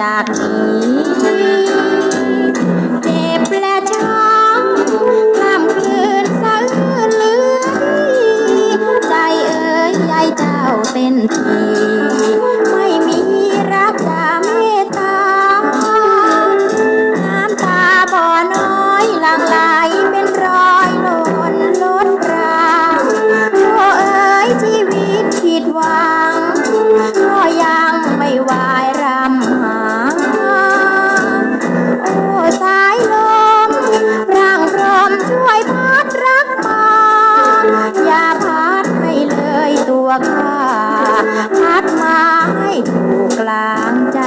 จากนี้เจ็บและช้ำข้ามคืนสะอื้นเลือดใจเอ๋ยยายเจ้าเป็นทีไม่มีรักจะเมตตาน้ำตาบ่อนอ ลางใจ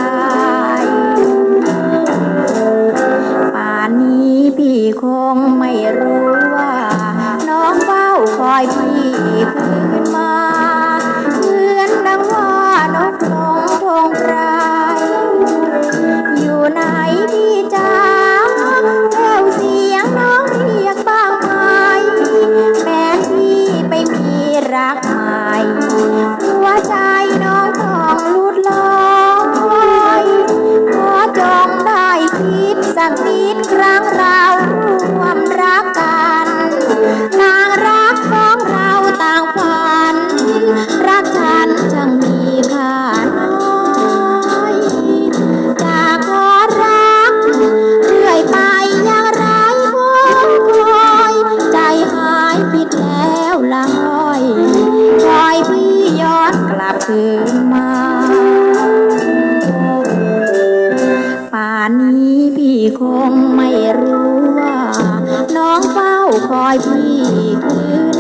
ป่านนี้พี่คงไม่รู้ว่า น้องเฝ้าคอยพี่คืนมา รั้งเราร่วมรักกันต่างรักของเราต่างฝัน รักกันจะมีค่าน้อยอยากขอรักเรื่อยไปอย่างไรวงคอยใจหายผิดแล้วละห้อยคอยพี่ย้อนกลับคืนมา คงไม่รู้ว่า น้องเฝ้าคอยพี่คืน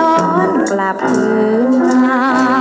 ย้อนกลับคืนมา